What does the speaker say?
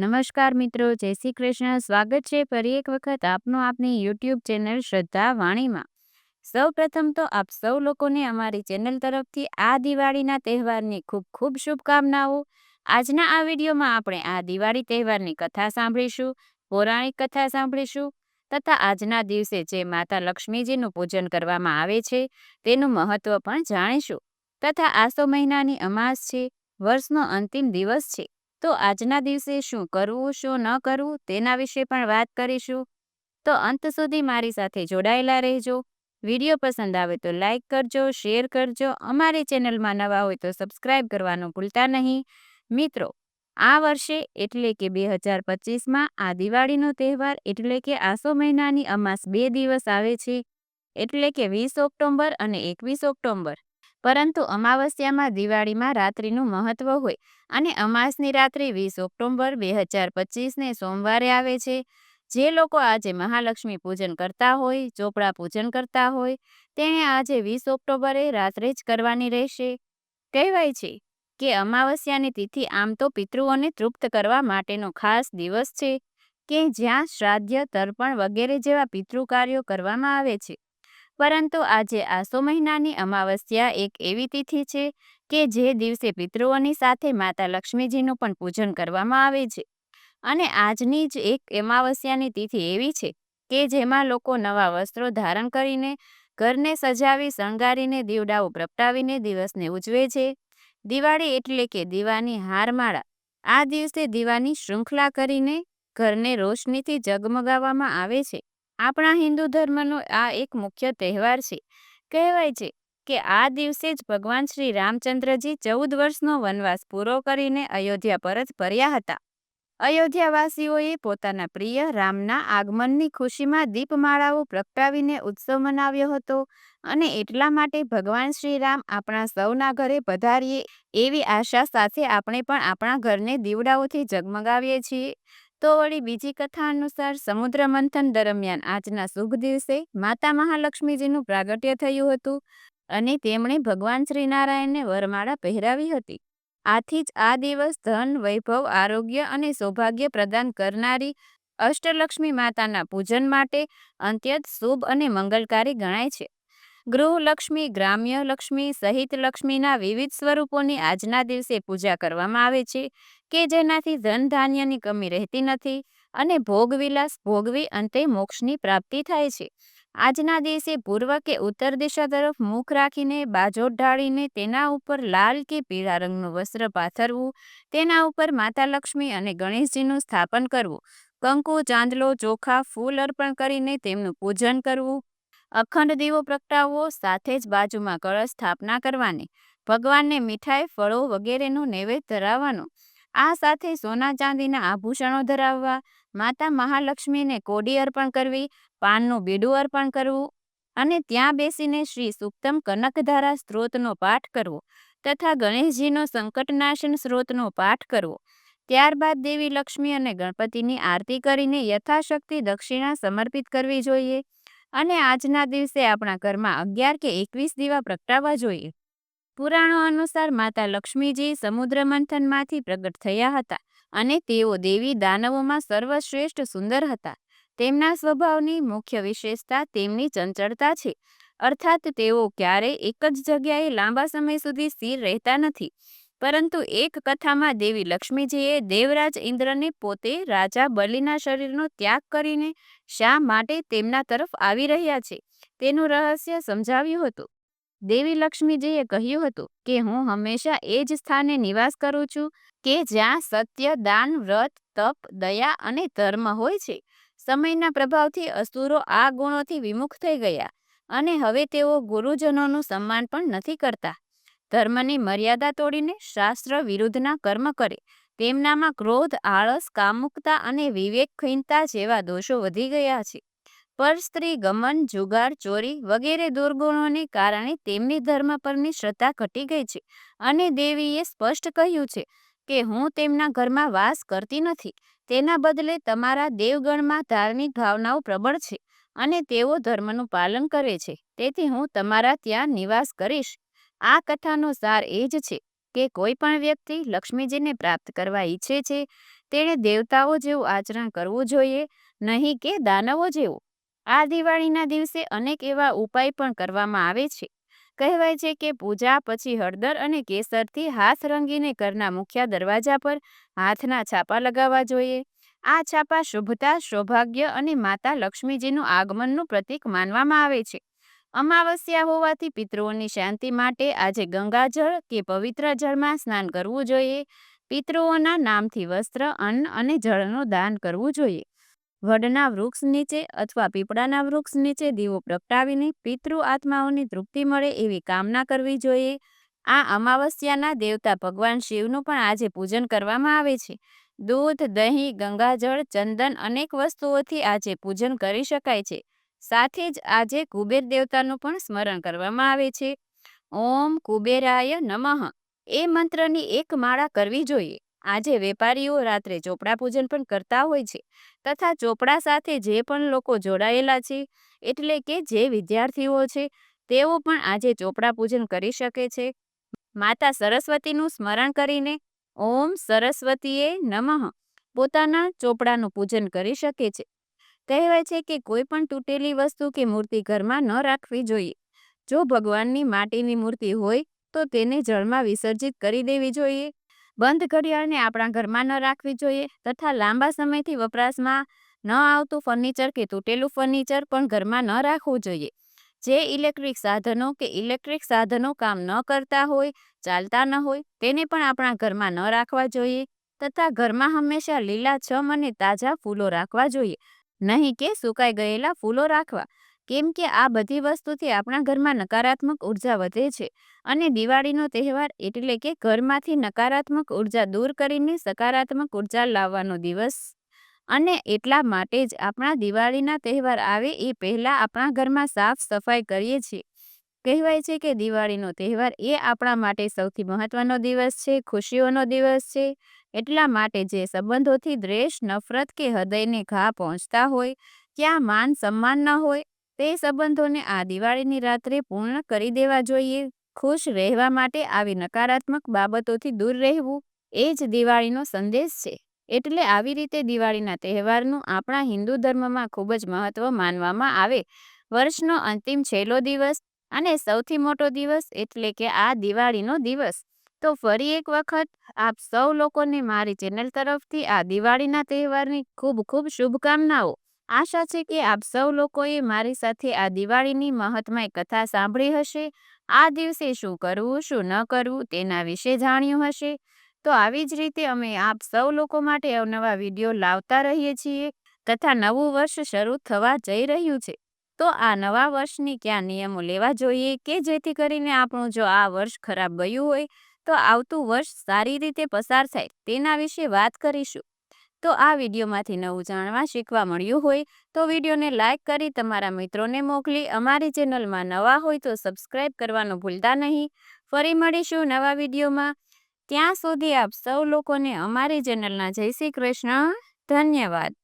નમસ્કાર મિત્રો, જય શ્રી કૃષ્ણ. સ્વાગત છે ફરી એક વખત આપનું આપની યુટ્યુબ ચેનલ શ્રદ્ધા વાણીમાં. સૌ પ્રથમ તો આપ સૌ લોકોને અમારી ચેનલ તરફથી આ દિવાળીના તહેવારની ખૂબ ખૂબ શુભકામનાઓ. આજના આ વિડીયોમાં આપણે આ દિવાળી તહેવારની કથા સાંભળીશું, પૌરાણિક કથા સાંભળીશું તથા આજના દિવસે જે માતા લક્ષ્મીજીનું પૂજન કરવામાં આવે છે તેનું મહત્વ પણ જાણીશું તથા આસો મહિનાની અમાસ છે, વર્ષનો અંતિમ દિવસ છે. તો આજના દિવસે શું કરવું, શું ન કરવું, તેના વિશે પણ વાત કરીશું. તો અંત સુધી મારી સાથે જોડાયેલા રહેજો. વીડિયો પસંદ આવે તો લાઇક કરજો, શેર કરજો. અમારી ચેનલમાં નવા હોય તો સબસ્ક્રાઇબ કરવાનું ભૂલતા નહીં. મિત્રો, આ વર્ષે એટલે કે બે હજાર પચીસમાં આ દિવાળીનો તહેવાર એટલે કે આસો મહિનાની અમાસ બે દિવસ આવે છે. એટલે કે વીસ ઓક્ટોબર અને એકવીસ ઓક્ટોબર પરંતુ અમાવસ્યામાં દિવાળીમાં રાત્રિનું મહત્વ હોય અને અમાસની રાત્રિ વીસ ઓક્ટોબર બે હજાર પચીસને સોમવારે આવે છે. જે લોકો આજે મહાલક્ષ્મી પૂજન કરતા હોય, ચોપડા પૂજન કરતા હોય, તેણે આજે વીસ ઓક્ટોબરે રાત્રે જ કરવાની રહેશે. કહેવાય છે કે અમાવસ્યાની તિથિ આમ તો પિતૃઓને તૃપ્ત કરવા માટેનો ખાસ દિવસ છે, કે જ્યાં શ્રાદ્ધ, તર્પણ વગેરે જેવા પિતૃ કાર્યો કરવામાં આવે છે. પરંતુ આજે આસો મહિનાની અમાવસ્યા એક એવી તિથિ છે કે જે દિવસે પિતૃઓની સાથે માતા લક્ષ્મીજીનું પણ પૂજન કરવામાં આવે છે. અને આજની જ એક અમાવસ્યાની તિથિ એવી છે કે જેમાં લોકો નવા વસ્ત્રો ધારણ કરીને ઘરને સજાવી, શણગારીને, દીવડાઓ પ્રગટાવીને દિવસને ઉજવે છે. દિવાળી એટલે કે દીવાની હારમાળા. આ દિવસે દીવાની શૃંખલા કરીને ઘરને રોશનીથી જગમગાવવામાં આવે છે. આપણા હિન્દુ ધર્મનો આ એક મુખ્ય તહેવાર છે. કહેવાય છે કે આ દિવસે જ ભગવાન શ્રી રામચંદ્રજી ચૌદ વર્ષનો વનવાસ પૂરો કરીને અયોધ્યા પરત ફર્યા હતા. અયોધ્યાવાસીઓએ પોતાના પ્રિય રામના આગમનની ખુશીમાં દીપમાળાઓ પ્રગટાવીને ઉત્સવ મનાવ્યો હતો અને એટલા માટે ભગવાન શ્રી રામ આપણા સૌના ઘરે પધારીએ એવી આશા સાથે આપણે પણ આપણા ઘરને દીવડાઓથી ઝગમગાવીએ છીએ. તો વળી બીજી કથા અનુસાર સમુદ્ર મંથન દરમિયાન આજના શુભ દિવસે માતા મહાલક્ષ્મીજીનું પ્રાગટ્ય થયું હતું અને તેમણે ભગવાન શ્રીનારાયણને વરમાળા પહેરાવી હતી. આથી જ આ દિવસ ધન, વૈભવ, આરોગ્ય અને સૌભાગ્ય પ્રદાન કરનારી અષ્ટલક્ષ્મી માતાના પૂજન માટે અત્યંત શુભ અને મંગલકારી ગણાય છે. ગૃહલક્ષ્મી ગ્રામ્ય લક્ષ્મી સહિત લક્ષ્મીના વિવિધ સ્વરૂપોની આજના દિવસે પૂજા કરવામાં આવે છે કે જેનાથી ધન ધાન્યની કમી રહેતી નથી અને ભોગવિલાસ ભોગવી અંતે મોક્ષની પ્રાપ્તિ થાય છે. આજના દિવસે પૂર્વ કે ઉત્તર દિશા તરફ મુખ રાખીને, બાજો ઢાળીને તેના ઉપર લાલ કે પીળા રંગનું વસ્ત્ર પાથરવું, તેના ઉપર માતા લક્ષ્મી અને ગણેશજીનું સ્થાપન કરવું, કંકુ, ચાંદલો, ચોખા, ફૂલ અર્પણ કરીને તેમનું પૂજન કરવું અખંડ દીવો પ્રગટાવવો, સાથે જ બાજુમાં કળશ સ્થાપના કરવાની, ભગવાનને મીઠાઈ, ફળો વગેરેનું નૈવેદ્ય ધરાવવાનું, આ સાથે સોના ચાંદીના આભૂષણો ધરાવવા, માતા મહાલક્ષ્મીને કોડી અર્પણ કરવી, પાનનું બીડું અર્પણ કરવું અને ત્યાં બેસીને શ્રી સુક્તમ કનકધારા સ્ત્રોતનો પાઠ કરવો તથા ગણેશજીનો સંકટનાશન સ્ત્રોતનો પાઠ કરવો. ત્યારબાદ દેવી લક્ષ્મી અને ગણપતિની આરતી કરીને યથાશક્તિ દક્ષિણા સમર્પિત કરવી જોઈએ. અને આજના દિવસે આપણા ઘરમાં અગિયાર કે એકવીસ દીવા પ્રગટાવવા જોઈએ. પુરાણો અનુસાર માતા લક્ષ્મીજી સમુદ્ર મંથનમાંથી પ્રગટ થયા હતા અને તેઓ દેવી દાનવોમાં સર્વશ્રેષ્ઠ સુંદર હતા. તેમના સ્વભાવની મુખ્ય વિશેષતા તેમની ચંચળતા છે. અર્થાત તેઓ ક્યારેય એક જ જગ્યાએ લાંબા સમય સુધી સ્થિર રહેતા નથી. પરંતુ એક કથામાં દેવી લક્ષ્મીજીએ દેવરાજ ઇન્દ્રને પોતે રાજા બલિના શરીરનો ત્યાગ કરીને શા માટે તેમના તરફ આવી રહ્યા છે, તેનું રહસ્ય સમજાવ્યું હતું. દેવી લક્ષ્મીજીએ કહ્યું હતું કે, હું હંમેશા એ જ સ્થાને નિવાસ કરું છું કે જ્યાં સત્ય, દાન, વ્રત, તપ, દયા અને ધર્મ હોય છે. સમયના પ્રભાવથી અસુરો આ ગુણોથી વિમુખ થઈ ગયા અને હવે તેઓ ગુરુજનોનું સન્માન પણ નથી કરતા. ધર્મની મર્યાદા તોડીને શાસ્ત્ર વિરુદ્ધના કર્મ કરે, તેમનામાં ક્રોધ, આળસ, કામુકતા અને વિવેકહીનતા જેવા દોષો વધી ગયા છે. પર સ્ત્રી ગમન, જુગાર, ચોરી વગેરે દુર્ગુણોને કારણે તેમની ધર્મ પરની શ્રદ્ધા ઘટી ગઈ છે અને દેવીએ સ્પષ્ટ કહ્યું છે કે, હું તેમના ઘરમાં વાસ કરતી નથી. તેના બદલે તમારા દેવગણમાં ધાર્મિક ભાવનાઓ પ્રબળ છે અને તેઓ ધર્મનું પાલન કરે છે. તેથી હું તમારા ત્યાં નિવાસ કરીશ. આ કથાનો સાર એ જ છે કે કોઈ પણ વ્યક્તિ લક્ષ્મીજીને પ્રાપ્ત કરવા ઈચ્છે છે, તેણે દેવતાઓ જેવું આચરણ કરવું જોઈએ, નહીં કે દાનવો જેવું. આ દિવાળીના દિવસે અનેક એવા ઉપાય પણ કરવામાં આવે છે. કહેવાય છે કે પૂજા પછી હળદર અને કેસરથી હાથ રંગીને ઘરના મુખ્ય દરવાજા પર હાથના છાપા લગાવવા જોઈએ. આ છાપા શુભતા, સૌભાગ્ય અને માતા લક્ષ્મીજીનું આગમનનું પ્રતીક માનવામાં આવે છે. અમાવસ્યા હોવાથી પિતૃઓની શાંતિ માટે આજે ગંગાજળ કે પવિત્ર જળમાં સ્નાન કરવું જોઈએ. પિતૃઓના નામથી વસ્ત્ર, અન્ન અને જળનું દાન કરવું જોઈએ. વડના વૃક્ષ નીચે અથવા પીપળાના વૃક્ષ નીચે દીવો પ્રગટાવીને પિતૃ આત્માઓની તૃપ્તિ મળે એવી કામના કરવી જોઈએ. આ અમાવસ્યાના દેવતા ભગવાન શિવનું પણ આજે પૂજન કરવામાં આવે છે. દૂધ, દહીં, ગંગાજળ, ચંદન અનેક વસ્તુઓથી આજે પૂજન કરી શકાય છે. સાથે જ આજે કુબેર દેવતાનું પણ સ્મરણ કરવામાં આવે છે. ઓમ કુબેરાય નમઃ. એ મંત્રની એક માળા કરવી જોઈએ. આજે વેપારીઓ રાત્રે ચોપડા પૂજન પણ કરતા હોય છે તથા ચોપડા સાથે જે પણ લોકો જોડાયેલા છે એટલે કે જે વિદ્યાર્થીઓ છે તેઓ પણ આજે ચોપડા પૂજન કરી શકે છે. માતા સરસ્વતીનું સ્મરણ કરીને ઓમ સરસ્વતીએ નમઃ. પોતાના ચોપડાનું પૂજન કરી શકે છે. કહેવાય છે કે કોઈ પણ તૂટેલી વસ્તુ કે મૂર્તિ ઘરમાં ન રાખવી જોઈએ. જો ભગવાનની માટીની મૂર્તિ હોય, તો તેને જળમાં વિસર્જિત કરી દેવી જોઈએ. બંધ ઘડિયાળને આપણા ઘરમાં ન રાખવી જોઈએ તથા લાંબા સમયથી વપરાશમાં ન આવતું ફર્નિચર કે તૂટેલું ફર્નિચર પણ ઘરમાં ન રાખવું જોઈએ. જે ઇલેક્ટ્રિક સાધનો કે ઇલેક્ટ્રિક સાધનો કામ ન કરતા હોય, ચાલતા ન હોય, તેને પણ આપણા ઘરમાં ન રાખવા જોઈએ તથા ઘરમાં હંમેશા લીલાછમ અને તાજા ફૂલો રાખવા જોઈએ. નહીં કે સુકાઈ ગયેલા ફૂલો રાખવા. કેમ કે આ બધી વસ્તુથી આપણા ઘરમાં નકારાત્મક ઊર્જા વધે છે. અને દિવાળીનો તહેવાર એટલે કે ઘરમાંથી નકારાત્મક ઊર્જા દૂર કરીને સકારાત્મક ઊર્જા લાવવાનો દિવસ. અને એટલા માટે જ આપણા દિવાળીના તહેવાર આવે એ પહેલાં આપણા ઘરમાં સાફ સફાઈ કરીએ છીએ. કહેવાય છે કે દિવાળીનો તહેવાર એ આપણા માટે સૌથી મહત્વનો દિવસ છે, ખુશીઓનો દિવસ છે. એટલા માટે જે સંબંધોથી દ્વેષ, નફરત કે હૃદયને ઘા પહોંચતા હોય ત્યાં માન સન્માન ન હોય, તે સંબંધોને આ દિવાળીની રાત્રે પૂર્ણ કરી દેવા જોઈએ. ખુશ રહેવા માટે આવી નકારાત્મક બાબતોથી દૂર રહેવું એ જ દિવાળીનો સંદેશ છે. એટલે આવી રીતે દિવાળીના તહેવારનું આપણા હિન્દુ ધર્મમાં ખૂબ જ મહત્વ માનવામાં આવે. વર્ષનો અંતિમ છેલ્લો દિવસ અને સૌથી મોટો દિવસ એટલે કે આ દિવાળીનો દિવસ. તો ફરી એક વખત આપ સૌ લોકોને મારી ચેનલ તરફથી આ દિવાળીના તહેવારની ખૂબ ખૂબ શુભકામનાઓ. આશા છે કે આપ સૌ લોકોએ મારી સાથે આ દિવાળીની મહત્મય કથા સાંભળી હશે. આ દિવસે શું કરવું, શું ન કરવું તેના વિશે જાણ્યું હશે. તો આવી જ રીતે અમે આપ સૌ લોકો માટે અવનવા વીડિયો લાવતા રહીએ છીએ. તથા નવું વર્ષ શરૂ થવા જઈ રહ્યું છે. તો આ નવા વર્ષની ક્યાં નિયમો લેવા જોઈએ કે જેથી કરીને આપણું જો આ વર્ષ ખરાબ ગયું હોય, તો આવતું વર્ષ સારી રીતે પસાર થાય તેના વિશે વાત કરીશું. તો આ વિડીયોમાંથી નવું જાણવા શીખવા મળ્યું હોય, તો વિડીયોને લાઇક કરી તમારા મિત્રોને મોકલી, અમારી ચેનલમાં નવા હોય તો સબસ્ક્રાઈબ કરવાનું ભૂલતા નહીં. ફરી મળીશું નવા વિડીયોમાં. ત્યાં સુધી આપ સૌ લોકોને અમારી ચેનલના જય શ્રી કૃષ્ણ. ધન્યવાદ.